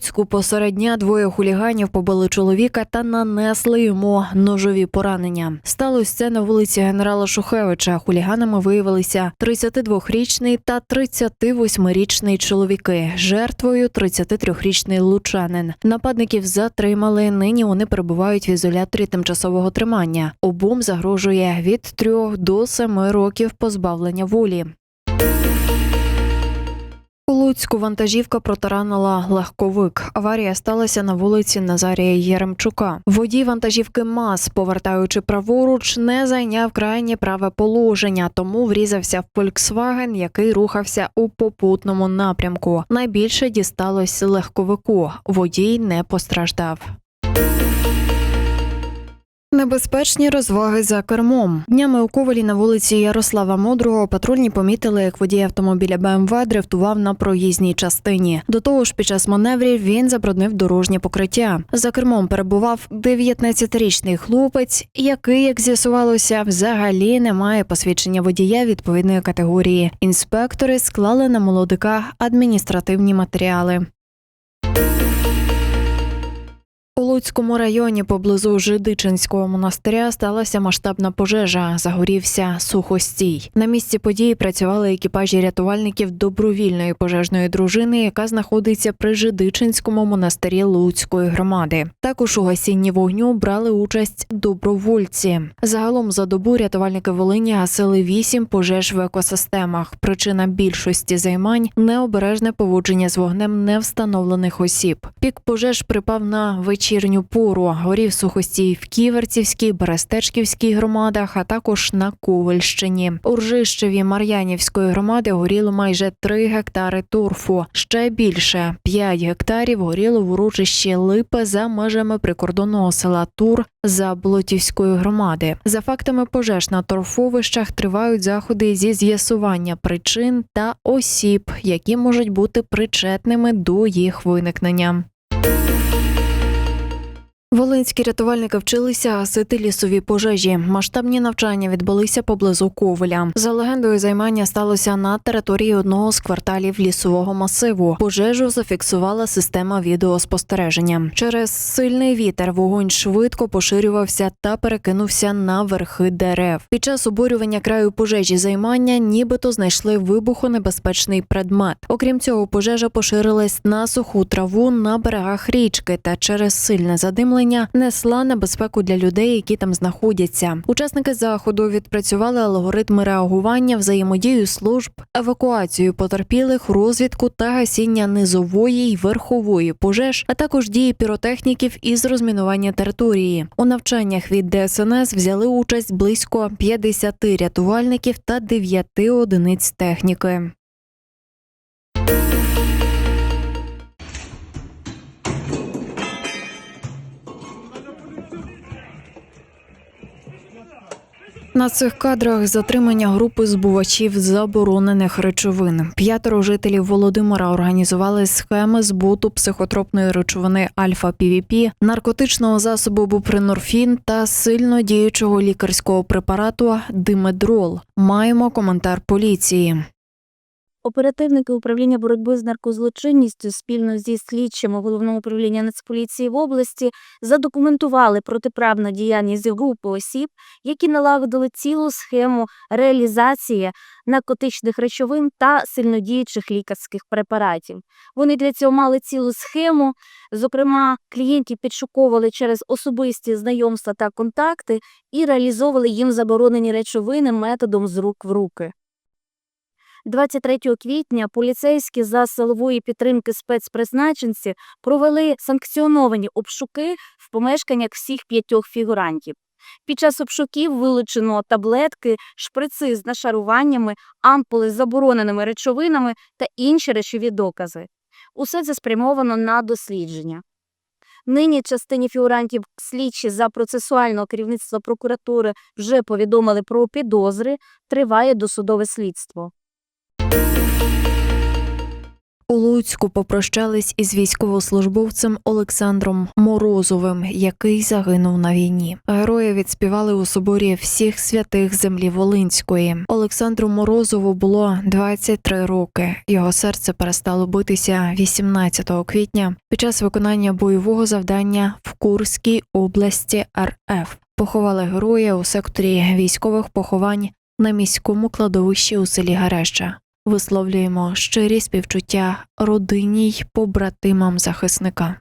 Луцьку посеред дня двоє хуліганів побили чоловіка та нанесли йому ножові поранення. Сталося це на вулиці генерала Шухевича. Хуліганами виявилися 32-річний та 38-річний чоловіки. Жертвою 33-річний лучанин. Нападників затримали. Нині вони перебувають в ізоляторі тимчасового тримання. Обом загрожує від 3 до 7 років позбавлення волі. У Луцьку вантажівка протаранила легковик. Аварія сталася на вулиці Назарія Єремчука. Водій вантажівки МАЗ, повертаючи праворуч, не зайняв крайнє праве положення, тому врізався в Volkswagen, який рухався у попутному напрямку. Найбільше дісталось легковику. Водій не постраждав. Небезпечні розваги за кермом. Днями у Ковалі на вулиці Ярослава Мудрого патрульні помітили, як водій автомобіля БМВ дрифтував на проїзній частині. До того ж, під час маневрів він забруднив дорожнє покриття. За кермом перебував 19-річний хлопець, який, як з'ясувалося, взагалі не має посвідчення водія відповідної категорії. Інспектори склали на молодика адміністративні матеріали. Луцькому районі поблизу Жидичинського монастиря сталася масштабна пожежа. Загорівся сухостій. На місці події працювали екіпажі рятувальників добровільної пожежної дружини, яка знаходиться при Жидичинському монастирі Луцької громади. Також у гасінні вогню брали участь добровольці. Загалом за добу рятувальники Волині гасили вісім пожеж в екосистемах. Причина більшості займань необережне поводження з вогнем невстановлених осіб. Пік пожеж припав на вечірню пору. Горів сухостій в Ківерцівській, Берестечківській громадах, а також на Ковальщині. У Ржищеві Мар'янівської громади горіло майже 3 гектари торфу. Ще більше 5 гектарів горіло в урочищі Липи за межами прикордонного села Тур Заблотівської громади. За фактами пожеж на торфовищах тривають заходи зі з'ясування причин та осіб, які можуть бути причетними до їх виникнення. Волинські рятувальники вчилися гасити лісові пожежі. Масштабні навчання відбулися поблизу Ковеля. За легендою, займання сталося на території одного з кварталів лісового масиву. Пожежу зафіксувала система відеоспостереження. Через сильний вітер вогонь швидко поширювався та перекинувся на верхи дерев. Під час обурювання краю пожежі займання, нібито знайшли вибухонебезпечний предмет. Окрім цього, пожежа поширилась на суху траву на берегах річки та через сильне задимлення несла небезпеку для людей, які там знаходяться. Учасники заходу відпрацювали алгоритми реагування, взаємодію служб, евакуацію потерпілих, розвідку та гасіння низової й верхової пожеж, а також дії піротехніків із розмінування території. У навчаннях від ДСНС взяли участь близько 50 рятувальників та 9 одиниць техніки. На цих кадрах затримання групи збувачів заборонених речовин. П'ятеро жителів Володимира організували схеми збуту психотропної речовини альфа пвп наркотичного засобу бупринорфін та сильно діючого лікарського препарату димедрол. Маємо коментар поліції. Оперативники управління боротьби з наркозлочинністю спільно зі слідчими головного управління Нацполіції в області задокументували протиправну діяльність групи осіб, які налагодили цілу схему реалізації наркотичних речовин та сильнодіючих лікарських препаратів. Вони для цього мали цілу схему. Зокрема, клієнтів підшуковували через особисті знайомства та контакти і реалізовували їм заборонені речовини методом з рук в руки. 23 квітня поліцейські за силової підтримки спецпризначенці провели санкціоновані обшуки в помешканнях всіх п'ятьох фігурантів. Під час обшуків вилучено таблетки, шприци з нашаруваннями, ампули з забороненими речовинами та інші речові докази. Усе це спрямовано на дослідження. Нині частині фігурантів слідчі за процесуального керівництва прокуратури вже повідомили про підозри, триває досудове слідство. У Луцьку попрощались із військовослужбовцем Олександром Морозовим, який загинув на війні. Герої відспівали у соборі всіх святих землі Волинської. Олександру Морозову було 23 роки. Його серце перестало битися 18 квітня під час виконання бойового завдання в Курській області РФ. Поховали героя у секторі військових поховань на міському кладовищі у селі Гареща. Висловлюємо щирі співчуття родині й побратимам захисника.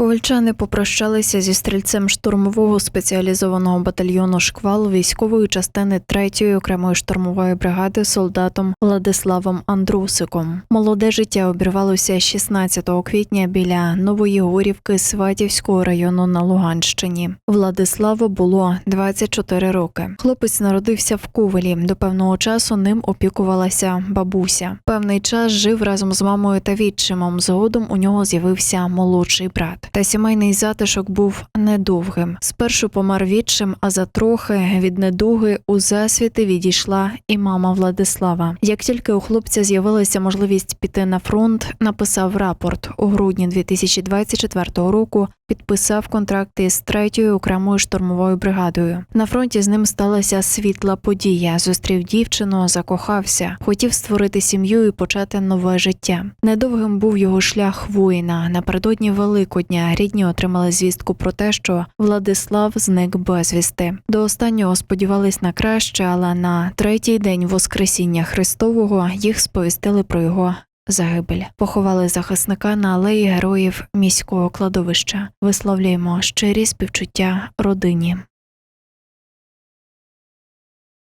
Ковальчани попрощалися зі стрільцем штурмового спеціалізованого батальйону шквал військової частини 3-ї окремої штурмової бригади солдатом Владиславом Андрусиком. Молоде життя обірвалося 16 квітня біля Нової Горівки Сватівського району на Луганщині. Владиславу було 24 роки. Хлопець народився в Ковелі. До певного часу ним опікувалася бабуся. Певний час жив разом з мамою та відчимом. Згодом у нього з'явився молодший брат. Та сімейний затишок був недовгим. Спершу помер відчим, а за трохи від недуги у засвіти відійшла і мама Владислава. Як тільки у хлопця з'явилася можливість піти на фронт, написав рапорт у грудні 2024 року. Підписав контракт із третьою окремою штурмовою бригадою. На фронті з ним сталася світла подія. Зустрів дівчину, закохався, хотів створити сім'ю і почати нове життя. Недовгим був його шлях воїна. Напередодні Великодня рідні отримали звістку про те, що Владислав зник безвісти. До останнього сподівались на краще, але на третій день Воскресіння Христового їх сповістили про його загибель. Поховали захисника на алеї героїв міського кладовища. Висловлюємо щирі співчуття родині.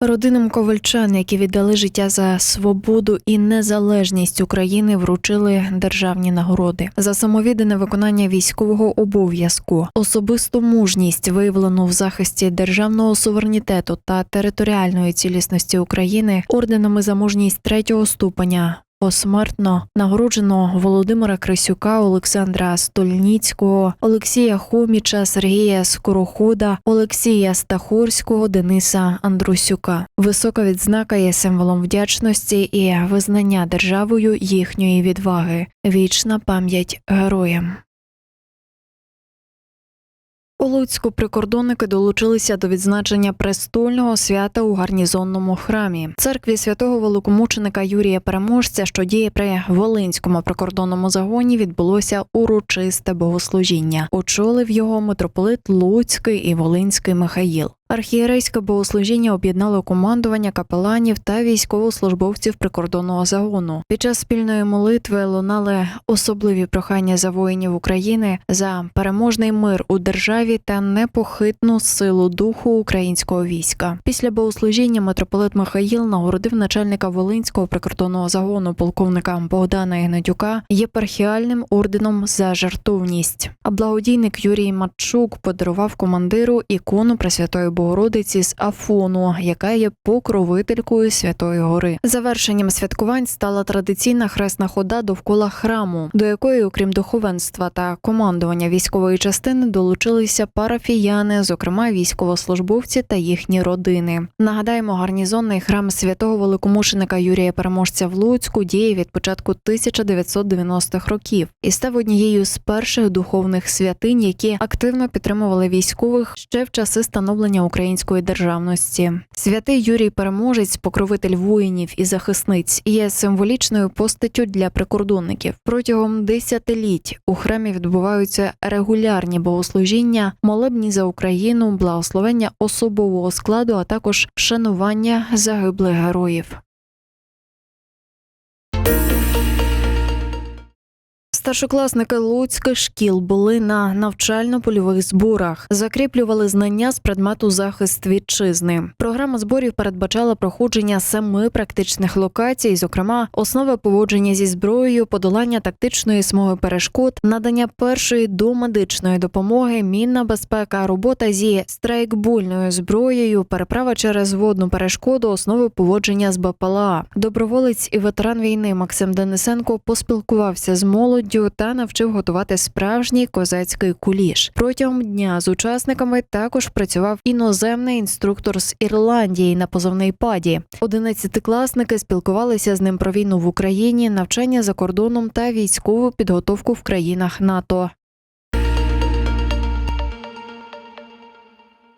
Родинам ковальчан, які віддали життя за свободу і незалежність України, вручили державні нагороди за самовіддане виконання військового обов'язку, особисту мужність, виявлену в захисті державного суверенітету та територіальної цілісності України, орденами за мужність третього ступеня. Посмертно нагороджено Володимира Крисюка, Олександра Стольніцького, Олексія Хоміча, Сергія Скорохода, Олексія Стахурського, Дениса Андрусюка. Висока відзнака є символом вдячності і визнання державою їхньої відваги. Вічна пам'ять героям. У Луцьку прикордонники долучилися до відзначення престольного свята у гарнізонному храмі. Церкві святого великомученика Юрія Переможця, що діє при Волинському прикордонному загоні, відбулося урочисте богослужіння. Очолив його митрополит Луцький і Волинський Михаїл. Архієрейське богослужіння об'єднало командування капеланів та військовослужбовців прикордонного загону. Під час спільної молитви лунали особливі прохання за воїнів України за переможний мир у державі та непохитну силу духу українського війська. Після богослужіння митрополит Михаїл нагородив начальника Волинського прикордонного загону полковника Богдана Ігнатюка єпархіальним орденом за жартовність. А благодійник Юрій Матчук подарував командиру ікону Пресвятої Богородиці з Афону, яка є покровителькою Святої Гори. Завершенням святкувань стала традиційна хресна хода довкола храму, до якої, окрім духовенства та командування військової частини, долучилися парафіяни, зокрема військовослужбовці та їхні родини. Нагадаємо, гарнізонний храм святого великомушеника Юрія Переможця в Луцьку діє від початку 1990-х років і став однією з перших духовних святинь, які активно підтримували військових ще в часи становлення української державності. Святий Юрій Переможець, покровитель воїнів і захисниць, є символічною постаттю для прикордонників. Протягом десятиліть у храмі відбуваються регулярні богослужіння, молебні за Україну, благословення особового складу, а також вшанування загиблих героїв. Старшокласники луцьких шкіл були на навчально-польових зборах, закріплювали знання з предмету захист вітчизни. Програма зборів передбачала проходження семи практичних локацій, зокрема, основи поводження зі зброєю, подолання тактичної смуги перешкод, надання першої домедичної допомоги, мінна безпека, робота зі страйкбольною зброєю, переправа через водну перешкоду, основи поводження з БПЛА. Доброволець і ветеран війни Максим Денисенко поспілкувався з молоддю мудрістю та навчив готувати справжній козацький куліш. Протягом дня з учасниками також працював іноземний інструктор з Ірландії на позовний паді. Одинадцятикласники спілкувалися з ним про війну в Україні, навчання за кордоном та військову підготовку в країнах НАТО.